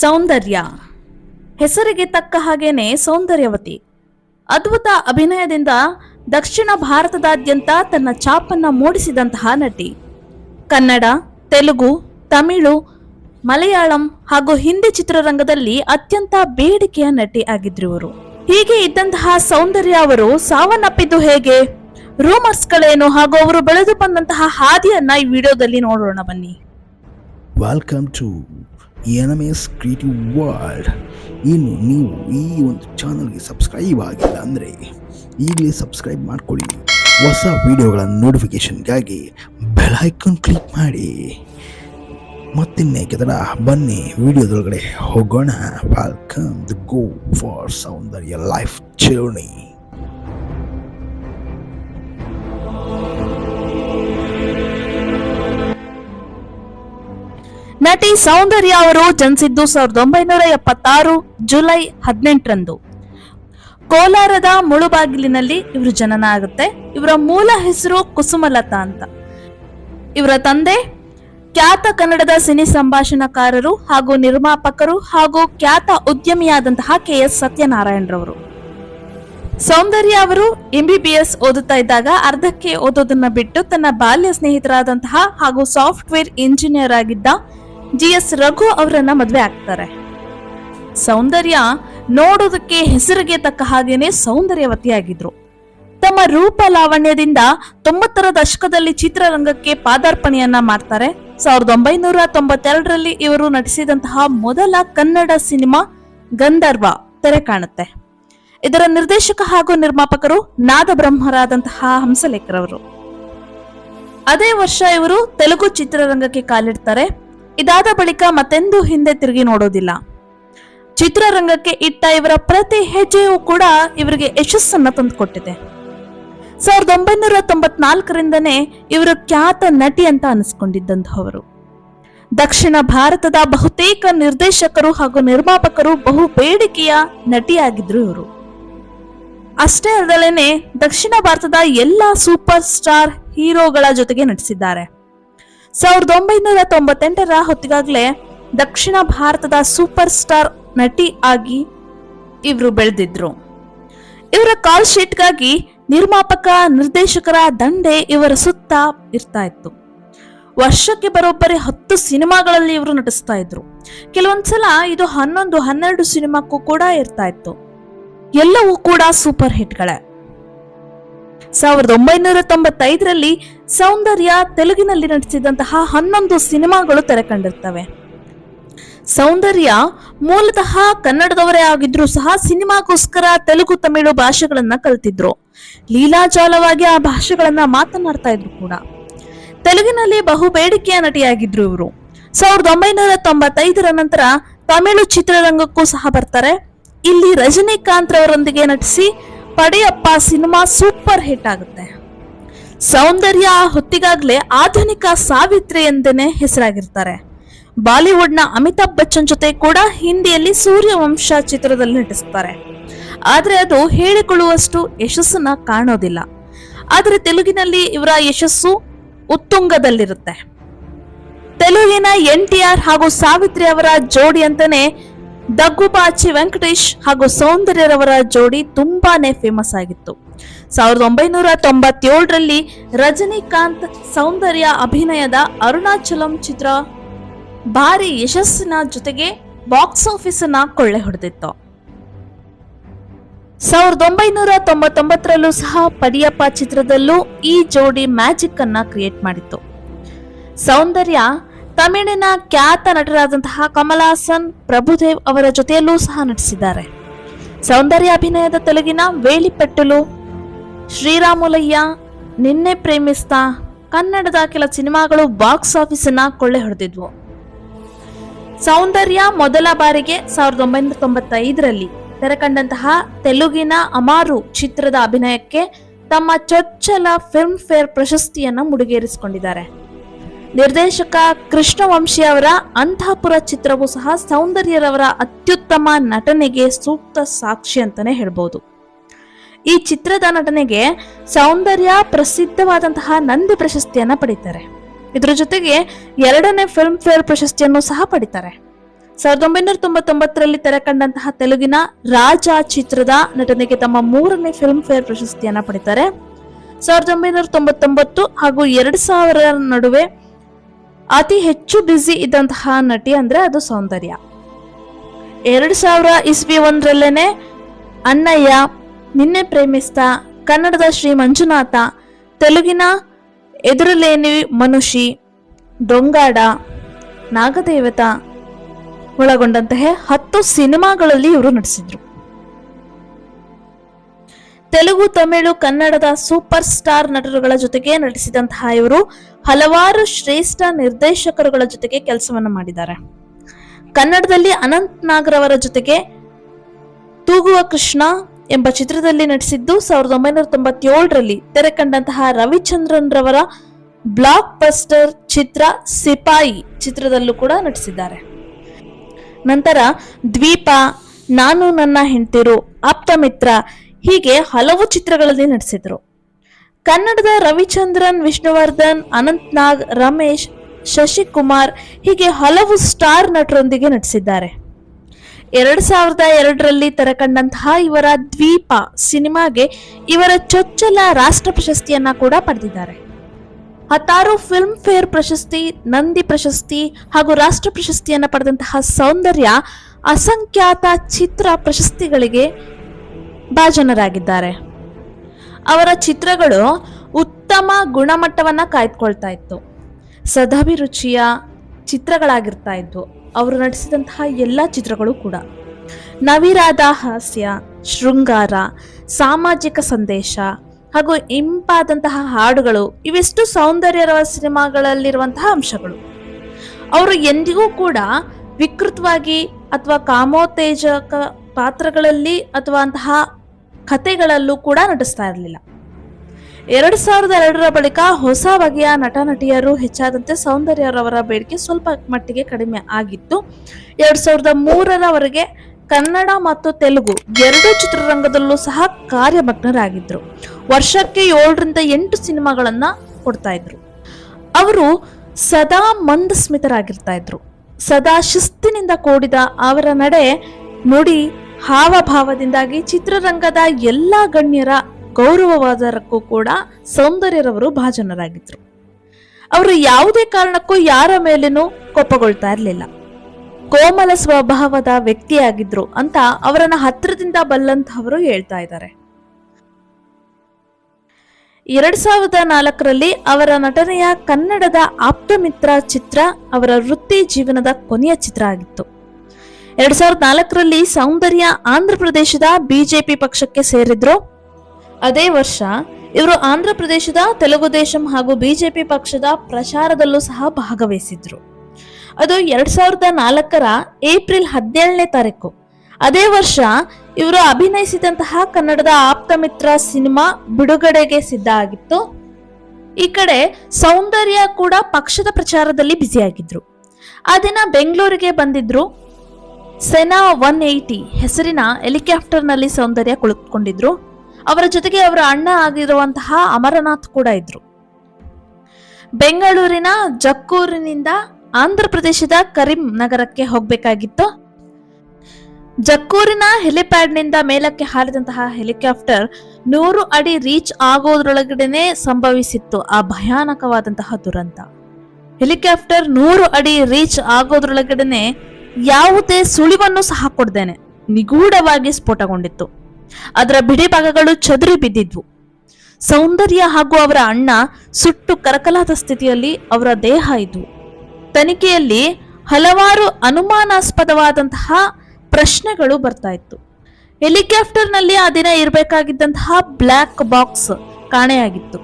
ಸೌಂದರ್ಯ. ಹೆಸರಿಗೆ ತಕ್ಕ ಹಾಗೇನೆ ಸೌಂದರ್ಯವತಿ. ಅದ್ಭುತ ಅಭಿನಯದಿಂದ ದಕ್ಷಿಣ ಭಾರತದಾದ್ಯಂತ ತನ್ನ ಛಾಪನ್ನ ಮೂಡಿಸಿದಂತಹ ನಟಿ. ಕನ್ನಡ, ತೆಲುಗು, ತಮಿಳು, ಮಲಯಾಳಂ ಹಾಗೂ ಹಿಂದಿ ಚಿತ್ರರಂಗದಲ್ಲಿ ಅತ್ಯಂತ ಬೇಡಿಕೆಯ ನಟಿ ಆಗಿದ್ರು ಹೀಗೆ ಇದ್ದಂತಹ ಸೌಂದರ್ಯ ಅವರು ಸಾವನ್ನಪ್ಪಿದ್ದು ಹೇಗೆ? ರೂಮರ್ಸ್ಗಳೇನು ಹಾಗೂ ಅವರು ಬೆಳೆದು ಬಂದಂತಹ ಹಾದಿಯನ್ನ ಈ ವಿಡಿಯೋದಲ್ಲಿ ನೋಡೋಣ ಬನ್ನಿ. ವೆಲ್ಕಮ್ ಟು ಎನಮೇಸ್ ಕ್ರಿಯೇಟಿವ್ ವರ್ಲ್ಡ್ ಇನ್ನು ನೀವು ಈ ಒಂದು ಚಾನಲ್ಗೆ ಸಬ್ಸ್ಕ್ರೈಬ್ ಆಗಿಲ್ಲ ಅಂದರೆ ಈಗಲೇ ಸಬ್ಸ್ಕ್ರೈಬ್ ಮಾಡ್ಕೊಳ್ಳಿ. ಹೊಸ ವಿಡಿಯೋಗಳ ನೋಟಿಫಿಕೇಷನ್ಗಾಗಿ ಬೆಲೈಕನ್ ಕ್ಲಿಕ್ ಮಾಡಿ. ಮತ್ತಿನ್ನೇಕೆ ತಡ ಬನ್ನಿ ವಿಡಿಯೋದೊಳಗಡೆ ಹೋಗೋಣ. Welcome the go for Soundarya life journey ನಟಿ ಸೌಂದರ್ಯ ಅವರು ಜನಿಸಿದ್ದು ಸಾವಿರದ ಒಂಬೈನೂರ ಎಪ್ಪತ್ತಾರು ಜುಲೈ ಹದಿನೆಂಟರಂದು. ಕೋಲಾರದ ಮುಳುಬಾಗಿಲಿನಲ್ಲಿ ಇವರು ಜನನ ಆಗುತ್ತೆ. ಇವರ ಮೂಲ ಹೆಸರು ಕುಸುಮಲತಾ ಅಂತ. ಇವರ ತಂದೆ ಖ್ಯಾತ ಕನ್ನಡದ ಸಿನಿ ಸಂಭಾಷಣಕಾರರು ಹಾಗೂ ನಿರ್ಮಾಪಕರು ಹಾಗೂ ಖ್ಯಾತ ಉದ್ಯಮಿಯಾದಂತಹ ಕೆ ಎಸ್ ಸತ್ಯನಾರಾಯಣರವರು ಸೌಂದರ್ಯ ಅವರು ಎಂಬಿಬಿಎಸ್ ಓದುತ್ತಾ ಇದ್ದಾಗ ಅರ್ಧಕ್ಕೆ ಓದೋದನ್ನ ಬಿಟ್ಟು ತನ್ನ ಬಾಲ್ಯ ಸ್ನೇಹಿತರಾದಂತಹ ಹಾಗೂ ಸಾಫ್ಟ್ವೇರ್ ಇಂಜಿನಿಯರ್ ಆಗಿದ್ದ ಜಿ ಎಸ್ ರಘು ಅವರನ್ನ ಮದುವೆ ಆಗ್ತಾರೆ. ಸೌಂದರ್ಯ ನೋಡೋದಕ್ಕೆ ಹೆಸರಿಗೆ ತಕ್ಕ ಹಾಗೇನೆ ಸೌಂದರ್ಯವತಿಯಾಗಿದ್ರು. ತಮ್ಮ ರೂಪ ಲಾವಣ್ಯದಿಂದ ತೊಂಬತ್ತರ ದಶಕದಲ್ಲಿ ಚಿತ್ರರಂಗಕ್ಕೆ ಪಾದಾರ್ಪಣೆಯನ್ನ ಮಾಡ್ತಾರೆ. ಸಾವಿರದ ಒಂಬೈನೂರ ತೊಂಬತ್ತೆರಡರಲ್ಲಿ ಇವರು ನಟಿಸಿದಂತಹ ಮೊದಲ ಕನ್ನಡ ಸಿನಿಮಾ ಗಂಧರ್ವ ತೆರೆ ಕಾಣುತ್ತೆ. ಇದರ ನಿರ್ದೇಶಕ ಹಾಗೂ ನಿರ್ಮಾಪಕರು ನಾದಬ್ರಹ್ಮರಾದಂತಹ ಹಂಸಲೇಖರವರು. ಅದೇ ವರ್ಷ ಇವರು ತೆಲುಗು ಚಿತ್ರರಂಗಕ್ಕೆ ಕಾಲಿಡ್ತಾರೆ. ಇದಾದ ಬಳಿಕ ಮತ್ತೆಂದೂ ಹಿಂದೆ ತಿರುಗಿ ನೋಡೋದಿಲ್ಲ. ಚಿತ್ರರಂಗಕ್ಕೆ ಇಟ್ಟ ಇವರ ಪ್ರತಿ ಹೆಜ್ಜೆಯೂ ಕೂಡ ಇವರಿಗೆ ಯಶಸ್ಸನ್ನ ತಂದುಕೊಟ್ಟಿದೆ. ಸಾವಿರದ ಒಂಬೈನೂರ ತೊಂಬತ್ನಾಲ್ಕರಿಂದನೇ ಇವರು ಖ್ಯಾತ ನಟಿ ಅಂತ ಅನಿಸ್ಕೊಂಡಿದ್ದಂತಹವರು ದಕ್ಷಿಣ ಭಾರತದ ಬಹುತೇಕ ನಿರ್ದೇಶಕರು ಹಾಗೂ ನಿರ್ಮಾಪಕರು ಬಹು ಬೇಡಿಕೆಯ ನಟಿಯಾಗಿದ್ರು ಇವರು. ಅಷ್ಟೇ ಅಲ್ಲದೇನೆ ದಕ್ಷಿಣ ಭಾರತದ ಎಲ್ಲ ಸೂಪರ್ ಸ್ಟಾರ್ ಹೀರೋಗಳ ಜೊತೆಗೆ ನಟಿಸಿದ್ದಾರೆ. ಸಾವಿರದ ಒಂಬೈನೂರ ತೊಂಬತ್ತೆಂಟರ ಹೊತ್ತಿಗಾಗಲೇ ದಕ್ಷಿಣ ಭಾರತದ ಸೂಪರ್ ಸ್ಟಾರ್ ನಟಿ ಆಗಿ ಇವರು ಬೆಳೆದಿದ್ರು. ಇವರ ಕಾಲ್ ಶೀಟ್ಗಾಗಿ ನಿರ್ಮಾಪಕ, ನಿರ್ದೇಶಕರ ದಂಡೆ ಇವರ ಸುತ್ತ ಇರ್ತಾ ಇತ್ತು. ವರ್ಷಕ್ಕೆ ಬರೋಬ್ಬರಿ ಹತ್ತು ಸಿನಿಮಾಗಳಲ್ಲಿ ಇವರು ನಟಿಸ್ತಾ ಇದ್ರು. ಕೆಲವೊಂದ್ಸಲ ಇದು ಹನ್ನೊಂದು, ಹನ್ನೆರಡು ಸಿನಿಮಾಕ್ಕೂ ಕೂಡ ಇರ್ತಾ ಇತ್ತು. ಎಲ್ಲವೂ ಕೂಡ ಸೂಪರ್ ಹಿಟ್ಗಳೇ ಸಾವಿರದ ಒಂಬೈನೂರ ತೊಂಬತ್ತೈದರಲ್ಲಿ ಸೌಂದರ್ಯ ತೆಲುಗಿನಲ್ಲಿ ನಟಿಸಿದಂತಹ ಹನ್ನೊಂದು ಸಿನಿಮಾಗಳು ತೆರೆ ಕಂಡಿರ್ತವೆ ಸೌಂದರ್ಯ ಮೂಲತಃ ಕನ್ನಡದವರೇ ಆಗಿದ್ರು ಸಹ ಸಿನಿಮಾಗೋಸ್ಕರ ತೆಲುಗು ತಮಿಳು ಭಾಷೆಗಳನ್ನ ಕಲ್ತಿದ್ರು. ಲೀಲಾಜಾಲವಾಗಿ ಆ ಭಾಷೆಗಳನ್ನ ಮಾತನಾಡ್ತಾ ಇದ್ರು ಕೂಡ. ತೆಲುಗಿನಲ್ಲಿ ಬಹು ಬೇಡಿಕೆಯ ನಟಿಯಾಗಿದ್ರು ಇವರು. ಸಾವಿರದ ಒಂಬೈನೂರ ತೊಂಬತ್ತೈದರ ನಂತರ ತಮಿಳು ಚಿತ್ರರಂಗಕ್ಕೂ ಸಹ ಬರ್ತಾರೆ. ಇಲ್ಲಿ ರಜನಿಕಾಂತ್ ರವರೊಂದಿಗೆ ನಟಿಸಿ ಪಡೆಯಪ್ಪ ಸಿನಿಮಾ ಸೂಪರ್ ಹಿಟ್ ಆಗುತ್ತೆ. ಸೌಂದರ್ಯ ಹೊತ್ತಿಗಾಗಲೇ ಆಧುನಿಕ ಸಾವಿತ್ರಿ ಎಂದೇನೆ ಹೆಸರಾಗಿರ್ತಾರೆ. ಬಾಲಿವುಡ್ನ ಅಮಿತಾಬ್ ಬಚ್ಚನ್ ಜೊತೆ ಕೂಡ ಹಿಂದಿಯಲ್ಲಿ ಸೂರ್ಯವಂಶ ಚಿತ್ರದಲ್ಲಿ ನಟಿಸ್ತಾರೆ. ಆದರೆ ಅದು ಹೇಳಿಕೊಳ್ಳುವಷ್ಟು ಯಶಸ್ಸನ್ನ ಕಾಣೋದಿಲ್ಲ. ಆದರೆ ತೆಲುಗಿನಲ್ಲಿ ಇವರ ಯಶಸ್ಸು ಉತ್ತುಂಗದಲ್ಲಿರುತ್ತೆ. ತೆಲುಗಿನ ಎನ್ ಟಿ ಆರ್ ಹಾಗೂ ಸಾವಿತ್ರಿ ಅವರ ಜೋಡಿ ಅಂತಾನೆ ದಗ್ಗುಬಾಚಿ ವೆಂಕಟೇಶ್ ಹಾಗೂ ಸೌಂದರ್ಯರವರ ಜೋಡಿ ತುಂಬಾನೇ ಫೇಮಸ್ ಆಗಿತ್ತು. ಸಾವಿರದ ಒಂಬೈನೂರ ತೊಂಬತ್ತೇಳರಲ್ಲಿ ರಜನಿಕಾಂತ್ ಸೌಂದರ್ಯ ಅಭಿನಯದ ಅರುಣಾಚಲಂ ಚಿತ್ರ ಭಾರಿ ಯಶಸ್ಸಿನ ಜೊತೆಗೆ ಬಾಕ್ಸ್ ಆಫೀಸ್ ಅನ್ನ ಕೊಳ್ಳೆ ಹೊಡೆದಿತ್ತು. ಸಾವಿರದ ಒಂಬೈನೂರ ತೊಂಬತ್ತೊಂಬತ್ತರಲ್ಲೂ ಸಹ ಪಡಿಯಪ್ಪ ಚಿತ್ರದಲ್ಲೂ ಈ ಜೋಡಿ ಮ್ಯಾಜಿಕ್ ಅನ್ನ ಕ್ರಿಯೇಟ್ ಮಾಡಿತ್ತು. ಸೌಂದರ್ಯ ತಮಿಳಿನ ಖ್ಯಾತ ನಟರಾದಂತಹ ಕಮಲಾಸನ್ ಪ್ರಭುದೇವ್ ಅವರ ಜೊತೆಯಲ್ಲೂ ಸಹ ನಟಿಸಿದ್ದಾರೆ. ಸೌಂದರ್ಯ ಅಭಿನಯದ ತೆಲುಗಿನ ವೇಳಿಪೆಟ್ಟಲು ಶ್ರೀರಾಮುಲಯ್ಯ, ನಿನ್ನೆ ಪ್ರೇಮಿಸ್ತಾ ಕನ್ನಡದ ಕೆಲ ಸಿನಿಮಾಗಳು ಬಾಕ್ಸ್ ಆಫೀಸ್ ಅನ್ನ ಕೊಳ್ಳೆ ಹೊಡೆದಿದ್ವು. ಸೌಂದರ್ಯ ಮೊದಲ ಬಾರಿಗೆ ಸಾವಿರದ ಒಂಬೈನೂರ ತೊಂಬತ್ತೈದರಲ್ಲಿ ತೆರೆಕಂಡಂತಹ ತೆಲುಗಿನ ಅಮಾರು ಚಿತ್ರದ ಅಭಿನಯಕ್ಕೆ ತಮ್ಮ ಚೊಚ್ಚಲ ಫಿಲ್ಮ್ ಫೇರ್ ಪ್ರಶಸ್ತಿಯನ್ನು ಮುಡಿಗೇರಿಸಿಕೊಂಡಿದ್ದಾರೆ. ನಿರ್ದೇಶಕ ಕೃಷ್ಣವಂಶಿ ಅವರ ಅಂತಃಪುರ ಚಿತ್ರವು ಸಹ ಸೌಂದರ್ಯರವರ ಅತ್ಯುತ್ತಮ ನಟನೆಗೆ ಸೂಕ್ತ ಸಾಕ್ಷಿ ಅಂತಾನೆ ಹೇಳ್ಬೋದು. ಈ ಚಿತ್ರದ ನಟನೆಗೆ ಸೌಂದರ್ಯ ಪ್ರಸಿದ್ಧವಾದಂತಹ ನಂದಿ ಪ್ರಶಸ್ತಿಯನ್ನ ಪಡಿತಾರೆ. ಇದರ ಜೊತೆಗೆ ಎರಡನೇ ಫಿಲ್ಮ್ ಫೇರ್ ಪ್ರಶಸ್ತಿಯನ್ನು ಸಹ ಪಡಿತಾರೆ. ಸಾವಿರದ ಒಂಬೈನೂರ ತೊಂಬತ್ತೊಂಬತ್ತರಲ್ಲಿ ತೆರೆ ಕಂಡಂತಹ ತೆಲುಗಿನ ರಾಜ ಚಿತ್ರದ ನಟನೆಗೆ ತಮ್ಮ ಮೂರನೇ ಫಿಲ್ಮ್ ಫೇರ್ ಪ್ರಶಸ್ತಿಯನ್ನ ಪಡಿತಾರೆ. ಸಾವಿರದ ಒಂಬೈನೂರ ತೊಂಬತ್ತೊಂಬತ್ತು ಹಾಗೂ ಎರಡು ಸಾವಿರ ನಡುವೆ ಅತಿ ಹೆಚ್ಚು ಬ್ಯುಸಿ ಇದ್ದಂತಹ ನಟಿ ಅಂದ್ರೆ ಅದು ಸೌಂದರ್ಯ. ಎರಡು ಸಾವಿರ ಇಸ್ವಿ ಒಂದರಲ್ಲೇನೆ ಅಣ್ಣಯ್ಯ, ನಿನ್ನೆ ಪ್ರೇಮಿಸ್ತ, ಕನ್ನಡದ ಶ್ರೀ ಮಂಜುನಾಥ, ತೆಲುಗಿನ ಎದುರಲೇನಿ ಮನುಷಿ, ದೊಂಗಾಡ, ನಾಗದೇವತ ಒಳಗೊಂಡಂತಹ ಹತ್ತು ಸಿನಿಮಾಗಳಲ್ಲಿ ಇವರು ನಟಿಸಿದ್ರು. ತೆಲುಗು, ತಮಿಳು, ಕನ್ನಡದ ಸೂಪರ್ ಸ್ಟಾರ್ ನಟರುಗಳ ಜೊತೆಗೆ ನಟಿಸಿದಂತಹ ಇವರು ಹಲವಾರು ಶ್ರೇಷ್ಠ ನಿರ್ದೇಶಕರುಗಳ ಜೊತೆಗೆ ಕೆಲಸವನ್ನು ಮಾಡಿದ್ದಾರೆ. ಕನ್ನಡದಲ್ಲಿ ಅನಂತ್ ನಾಗರವರ ಜೊತೆಗೆ ತೂಗುವ ಕೃಷ್ಣ ಎಂಬ ಚಿತ್ರದಲ್ಲಿ ನಟಿಸಿದ್ದು ಸಾವಿರದ ಒಂಬೈನೂರ ತೊಂಬತ್ತೇಳರಲ್ಲಿ ತೆರೆ ಕಂಡಂತಹ ರವಿಚಂದ್ರನ್ ರವರ ಬ್ಲಾಕ್ ಬಸ್ಟರ್ ಚಿತ್ರ ಸಿಪಾಯಿ ಚಿತ್ರದಲ್ಲೂ ಕೂಡ ನಟಿಸಿದ್ದಾರೆ. ನಂತರ ದ್ವೀಪ, ನಾನು ನನ್ನ ಹೆಂಡತಿರು ಆಪ್ತಮಿತ್ರ ಹೀಗೆ ಹಲವು ಚಿತ್ರಗಳಲ್ಲಿ ನಟಿಸಿದರು. ಕನ್ನಡದ ರವಿಚಂದ್ರನ್, ವಿಷ್ಣುವರ್ಧನ್, ಅನಂತ್ನಾಗ್, ರಮೇಶ್, ಶಶಿಕುಮಾರ್ ಹೀಗೆ ಹಲವು ಸ್ಟಾರ್ ನಟರೊಂದಿಗೆ ನಟಿಸಿದ್ದಾರೆ. ಎರಡ್ ಸಾವಿರದ ಎರಡರಲ್ಲಿ ತೆರೆಕಂಡಂತಹ ಇವರ ದ್ವೀಪ ಸಿನಿಮಾಗೆ ಇವರ ಚೊಚ್ಚಲ ರಾಷ್ಟ್ರ ಪ್ರಶಸ್ತಿಯನ್ನ ಕೂಡ ಪಡೆದಿದ್ದಾರೆ. ಹತ್ತಾರು ಫಿಲ್ಮ್ ಫೇರ್ ಪ್ರಶಸ್ತಿ, ನಂದಿ ಪ್ರಶಸ್ತಿ ಹಾಗೂ ರಾಷ್ಟ್ರ ಪ್ರಶಸ್ತಿಯನ್ನು ಪಡೆದಂತಹ ಸೌಂದರ್ಯ ಅಸಂಖ್ಯಾತ ಚಿತ್ರ ಪ್ರಶಸ್ತಿಗಳಿಗೆ ಭಾಜನರಾಗಿದ್ದಾರೆ ಅವರ ಚಿತ್ರಗಳು ಉತ್ತಮ ಗುಣಮಟ್ಟವನ್ನು ಕಾಯ್ದುಕೊಳ್ತಾ ಇತ್ತು. ಸದಾಭಿರುಚಿಯ ಚಿತ್ರಗಳಾಗಿರ್ತಾ ಇದ್ವು. ಅವರು ನಟಿಸಿದಂತಹ ಎಲ್ಲ ಚಿತ್ರಗಳು ಕೂಡ. ನವಿರಾದ ಹಾಸ್ಯ, ಶೃಂಗಾರ, ಸಾಮಾಜಿಕ ಸಂದೇಶ ಹಾಗೂ ಇಂಪಾದಂತಹ ಹಾಡುಗಳು ಇವೆಷ್ಟು ಸೌಂದರ್ಯರ ಸಿನಿಮಾಗಳಲ್ಲಿರುವಂತಹ ಅಂಶಗಳು. ಅವರು ಎಂದಿಗೂ ಕೂಡ ವಿಕೃತವಾಗಿ ಅಥವಾ ಕಾಮೋತ್ತೇಜಕ ಪಾತ್ರಗಳಲ್ಲಿ ಅಥವಾ ಅಂತಹ ಕಥೆಗಳಲ್ಲೂ ಕೂಡ ನಟಿಸ್ತಾ ಇರಲಿಲ್ಲ. ಎರಡು ಸಾವಿರದ ಎರಡರ ಬಳಿಕ ಹೊಸ ಬಗೆಯ ನಟ ನಟಿಯರು ಹೆಚ್ಚಾದಂತೆ ಸೌಂದರ್ಯರವರ ಬೇಡಿಕೆ ಸ್ವಲ್ಪ ಮಟ್ಟಿಗೆ ಕಡಿಮೆ ಆಗಿತ್ತು. ಎರಡು ಸಾವಿರದ ಮೂರರವರೆಗೆ ಕನ್ನಡ ಮತ್ತು ತೆಲುಗು ಎರಡೂ ಚಿತ್ರರಂಗದಲ್ಲೂ ಸಹ ಕಾರ್ಯಮಗ್ನರಾಗಿದ್ದರು ವರ್ಷಕ್ಕೆ ಏಳರಿಂದ ಎಂಟು ಸಿನಿಮಾಗಳನ್ನ ಕೊಡ್ತಾ ಇದ್ರು. ಅವರು ಸದಾ ಮಂದಸ್ಮಿತರಾಗಿರ್ತಾ ಇದ್ರು. ಸದಾ ಶಿಸ್ತಿನಿಂದ ಕೂಡಿದ ಅವರ ನಡೆ ನುಡಿ ಹಾವಭಾವದಿಂದಾಗಿ ಚಿತ್ರರಂಗದ ಎಲ್ಲ ಗಣ್ಯರ ಗೌರವವಾದರಕ್ಕೂ ಕೂಡ ಸೌಂದರ್ಯರವರು ಭಾಜನರಾಗಿದ್ರು. ಅವರು ಯಾವುದೇ ಕಾರಣಕ್ಕೂ ಯಾರ ಮೇಲೆನೂ ಕೋಪಗೊಳ್ತಾ ಇರಲಿಲ್ಲ. ಕೋಮಲ ಸ್ವಭಾವದ ವ್ಯಕ್ತಿಯಾಗಿದ್ರು ಅಂತ ಅವರನ್ನ ಹತ್ತಿರದಿಂದ ಬಲ್ಲಂತಹವರು ಹೇಳ್ತಾ ಇದ್ದಾರೆ. ಎರಡ್ ಸಾವಿರದ ನಾಲ್ಕರಲ್ಲಿ ಅವರ ನಟನೆಯ ಕನ್ನಡದ ಆಪ್ತಮಿತ್ರ ಚಿತ್ರ ಅವರ ವೃತ್ತಿ ಜೀವನದ ಕೊನೆಯ ಚಿತ್ರ ಆಗಿತ್ತು. ಎರಡ್ ಸಾವಿರದ ನಾಲ್ಕರಲ್ಲಿ ಸೌಂದರ್ಯ ಆಂಧ್ರ ಪ್ರದೇಶದ ಬಿಜೆಪಿ ಪಕ್ಷಕ್ಕೆ ಸೇರಿದ್ರು. ಅದೇ ವರ್ಷ ಇವರು ಆಂಧ್ರ ಪ್ರದೇಶದ ತೆಲುಗು ದೇಶಂ ಹಾಗೂ ಬಿಜೆಪಿ ಪಕ್ಷದ ಪ್ರಚಾರದಲ್ಲೂ ಸಹ ಭಾಗವಹಿಸಿದ್ರು. ಅದು ಎರಡ್ ಸಾವಿರದ ನಾಲ್ಕರ ಏಪ್ರಿಲ್ ಹದಿನೇಳನೇ ತಾರೀಕು. ಅದೇ ವರ್ಷ ಇವರು ಅಭಿನಯಿಸಿದಂತಹ ಕನ್ನಡದ ಆಪ್ತಮಿತ್ರ ಸಿನಿಮಾ ಬಿಡುಗಡೆಗೆ ಸಿದ್ಧ ಆಗಿತ್ತು. ಈ ಕಡೆ ಸೌಂದರ್ಯ ಕೂಡ ಪಕ್ಷದ ಪ್ರಚಾರದಲ್ಲಿ ಬ್ಯುಸಿಯಾಗಿದ್ರು. ಆ ದಿನ ಬೆಂಗಳೂರಿಗೆ ಬಂದಿದ್ರು. ಸೆನಾ ಒನ್ ಏಯ್ಟಿ ಹೆಸರಿನ ಹೆಲಿಕಾಪ್ಟರ್ನಲ್ಲಿ ಸೌಂದರ್ಯ ಕುಳಿತುಕೊಂಡಿದ್ರು. ಅವರ ಜೊತೆಗೆ ಅವರ ಅಣ್ಣ ಆಗಿರುವಂತಹ ಅಮರನಾಥ್ ಕೂಡ ಇದ್ರು. ಬೆಂಗಳೂರಿನ ಜಕ್ಕೂರಿನಿಂದ ಆಂಧ್ರ ಪ್ರದೇಶದ ಕರೀಂ ನಗರಕ್ಕೆ ಹೋಗಬೇಕಾಗಿತ್ತು. ಜಕ್ಕೂರಿನ ಹೆಲಿಪ್ಯಾಡ್ನಿಂದ ಮೇಲಕ್ಕೆ ಹಾರಿದಂತಹ ಹೆಲಿಕಾಪ್ಟರ್ ನೂರು ಅಡಿ ರೀಚ್ ಆಗೋದ್ರೊಳಗಡೆನೆ ಸಂಭವಿಸಿತ್ತು ಆ ಭಯಾನಕವಾದಂತಹ ದುರಂತ. ಹೆಲಿಕಾಪ್ಟರ್ ನೂರು ಅಡಿ ರೀಚ್ ಆಗೋದ್ರೊಳಗಡೆನೆ ಯಾವುದೇ ಸುಳಿವನ್ನು ಸಹ ಕೊಡ್ದೇನೆ. ನಿಗೂಢವಾಗಿ ಸ್ಫೋಟಗೊಂಡಿತ್ತು. ಅದರ ಬಿಡಿ ಭಾಗಗಳು ಚದುರಿ ಬಿದ್ದಿದ್ವು. ಸೌಂದರ್ಯ ಹಾಗೂ ಅವರ ಅಣ್ಣ ಸುಟ್ಟು ಕರಕಲಾದ ಸ್ಥಿತಿಯಲ್ಲಿ ಅವರ ದೇಹ ಇದ್ವು. ತನಿಖೆಯಲ್ಲಿ ಹಲವಾರು ಅನುಮಾನಾಸ್ಪದವಾದಂತಹ ಪ್ರಶ್ನೆಗಳು ಬರ್ತಾ ಇತ್ತು. ಹೆಲಿಕಾಪ್ಟರ್ನಲ್ಲಿ ಆ ದಿನ ಇರಬೇಕಾಗಿದ್ದಂತಹ ಬ್ಲ್ಯಾಕ್ ಬಾಕ್ಸ್ ಕಾಣೆಯಾಗಿತ್ತು.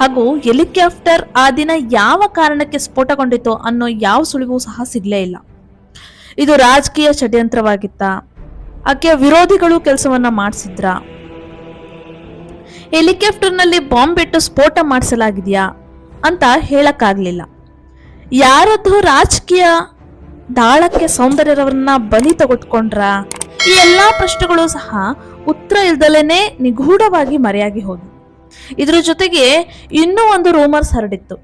ಹಾಗೂ ಹೆಲಿಕಾಪ್ಟರ್ ಆ ದಿನ ಯಾವ ಕಾರಣಕ್ಕೆ ಸ್ಫೋಟಗೊಂಡಿತು ಅನ್ನೋ ಯಾವ ಸುಳಿವು ಸಹ ಸಿಗಲೇ ಇಲ್ಲ. ಇದು ರಾಜಕೀಯ ಷಡ್ಯಂತ್ರವಾಗಿತ್ತ. ಆಕೆಯ ವಿರೋಧಿಗಳು ಕೆಲಸವನ್ನ ಮಾಡಿಸಿದ್ರ. ಹೆಲಿಕಾಪ್ಟರ್ನಲ್ಲಿ ಬಾಂಬ್ ಇಟ್ಟು ಸ್ಫೋಟ ಮಾಡಿಸಲಾಗಿದೆಯಾ ಅಂತ ಹೇಳಕ್ಕಾಗ್ಲಿಲ್ಲ. ಯಾರದ್ದು ರಾಜಕೀಯ ದಾಳಕ್ಕೆ ಸೌಂದರ್ಯರವರನ್ನ ಬಲಿ ತಗೊಟ್ಕೊಂಡ್ರ? ಈ ಎಲ್ಲಾ ಪ್ರಶ್ನೆಗಳು ಸಹ ಉತ್ತರ ಇಲ್ದಲೇನೆ ನಿಗೂಢವಾಗಿ ಮರೆಯಾಗಿ ಹೋಗಿ. ಇದ್ರ ಜೊತೆಗೆ ಇನ್ನೂ ಒಂದು ರೂಮರ್ಸ್ ಹರಡಿತ್ತು.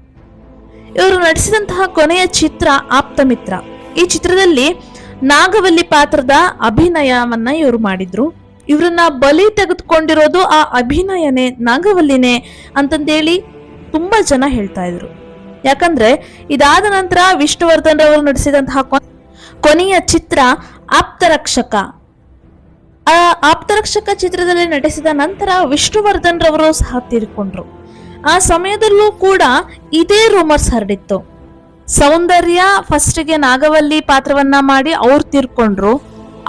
ಇವರು ನಟಿಸಿದಂತಹ ಕೊನೆಯ ಚಿತ್ರ ಆಪ್ತಮಿತ್ರ. ಈ ಚಿತ್ರದಲ್ಲಿ ನಾಗವಲ್ಲಿ ಪಾತ್ರದ ಅಭಿನಯವನ್ನ ಇವರು ಮಾಡಿದ್ರು. ಇವ್ರನ್ನ ಬಲಿ ತೆಗೆದುಕೊಂಡಿರೋದು ಆ ಅಭಿನಯನೇ ನಾಗವಲ್ಲಿನೇ ಅಂತಂದೇಳಿ ತುಂಬಾ ಜನ ಹೇಳ್ತಾ ಇದ್ರು. ಯಾಕಂದ್ರೆ ಇದಾದ ನಂತರ ವಿಷ್ಣುವರ್ಧನ್ ರವರು ನಡೆಸಿದಂತಹ ಕೊನ್- ಕೊನೆಯ ಚಿತ್ರ ಆಪ್ತರಕ್ಷಕ. ಆ ಆಪ್ತರಕ್ಷಕ ಚಿತ್ರದಲ್ಲಿ ನಟಿಸಿದ ನಂತರ ವಿಷ್ಣುವರ್ಧನ್ ರವರು ಸಹ ತೀರಿಕೊಂಡ್ರು. ಆ ಸಮಯದಲ್ಲೂ ಕೂಡ ಇದೇ ರೂಮರ್ಸ್ ಹರಡಿತ್ತು. ಸೌಂದರ್ಯ ಫಸ್ಟ್ಗೆ ನಾಗವಲ್ಲಿ ಪಾತ್ರವನ್ನ ಮಾಡಿ ಅವ್ರು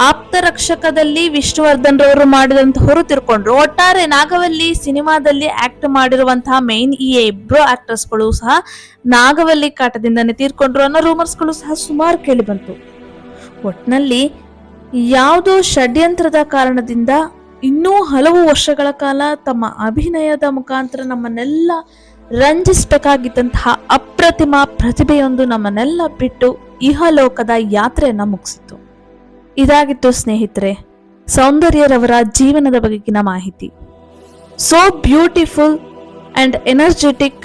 ಆಪ್ತ ರಕ್ಷಕದಲ್ಲಿ ವಿಷ್ಣುವರ್ಧನ್ ರವರು ಮಾಡಿದಂತಹವರು ತಿರ್ಕೊಂಡ್ರು. ಒಟ್ಟಾರೆ ನಾಗವಲ್ಲಿ ಸಿನಿಮಾದಲ್ಲಿ ಆಕ್ಟ್ ಮಾಡಿರುವಂತಹ ಮೈನ್ ಈ ಇಬ್ರು ಆಕ್ಟರ್ಸ್ಗಳು ಸಹ ನಾಗವಲ್ಲಿ ಕಾಟದಿಂದನೇ ತೀರ್ಕೊಂಡ್ರು ಅನ್ನೋ ರೂಮರ್ಸ್ಗಳು ಸಹ ಸುಮಾರು ಕೇಳಿ ಬಂತು. ಒಟ್ನಲ್ಲಿ ಯಾವುದೋ ಷಡ್ಯಂತ್ರದ ಕಾರಣದಿಂದ ಇನ್ನೂ ಹಲವು ವರ್ಷಗಳ ಕಾಲ ತಮ್ಮ ಅಭಿನಯದ ಮುಖಾಂತರ ನಮ್ಮನ್ನೆಲ್ಲ ರಂಜಿಸಬೇಕಾಗಿದ್ದಂತಹ ಅಪ್ರತಿಮ ಪ್ರತಿಭೆಯೊಂದು ನಮ್ಮನ್ನೆಲ್ಲ ಬಿಟ್ಟು ಇಹಲೋಕದ ಯಾತ್ರೆಯನ್ನ ಮುಗಿಸಿತು ಇದಾಗಿತ್ತು ಸ್ನೇಹಿತರೆ, ಸೌಂದರ್ಯರವರ ಜೀವನದ ಬಗೆಗಿನ ಮಾಹಿತಿ. So beautiful and energetic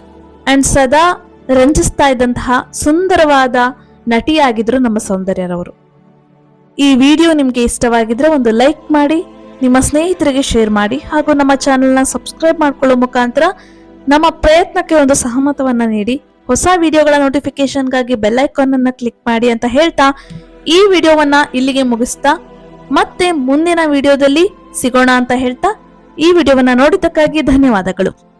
and ಸದಾ ರಂಜಿಸ್ತಾ ಇದ್ದಂತಹ ಸುಂದರವಾದ ನಟಿಯಾಗಿದ್ರು ನಮ್ಮ ಸೌಂದರ್ಯರವರು. ಈ ವಿಡಿಯೋ ನಿಮಗೆ ಇಷ್ಟವಾಗಿದ್ರೆ ಒಂದು ಲೈಕ್ ಮಾಡಿ, ನಿಮ್ಮ ಸ್ನೇಹಿತರಿಗೆ ಶೇರ್ ಮಾಡಿ ಹಾಗೂ ನಮ್ಮ ಚಾನೆಲ್ನ ಸಬ್ಸ್ಕ್ರೈಬ್ ಮಾಡ್ಕೊಳ್ಳೋ ಮುಖಾಂತರ ನಮ್ಮ ಪ್ರಯತ್ನಕ್ಕೆ ಒಂದು ಸಹಮತವನ್ನ ನೀಡಿ, ಹೊಸ ವಿಡಿಯೋಗಳ ನೋಟಿಫಿಕೇಶನ್ಗಾಗಿ ಬೆಲ್ ಐಕಾನ್ ಅನ್ನ ಕ್ಲಿಕ್ ಮಾಡಿ ಅಂತ ಹೇಳ್ತಾ, ಈ ವಿಡಿಯೋವನ್ನ ಇಲ್ಲಿಗೆ ಮುಗಿಸ್ತಾ, ಮತ್ತೆ ಮುಂದಿನ ವಿಡಿಯೋದಲ್ಲಿ ಸಿಗೋಣ ಅಂತ ಹೇಳ್ತಾ, ಈ ವಿಡಿಯೋವನ್ನ ನೋಡಿದ್ದಕ್ಕಾಗಿ ಧನ್ಯವಾದಗಳು.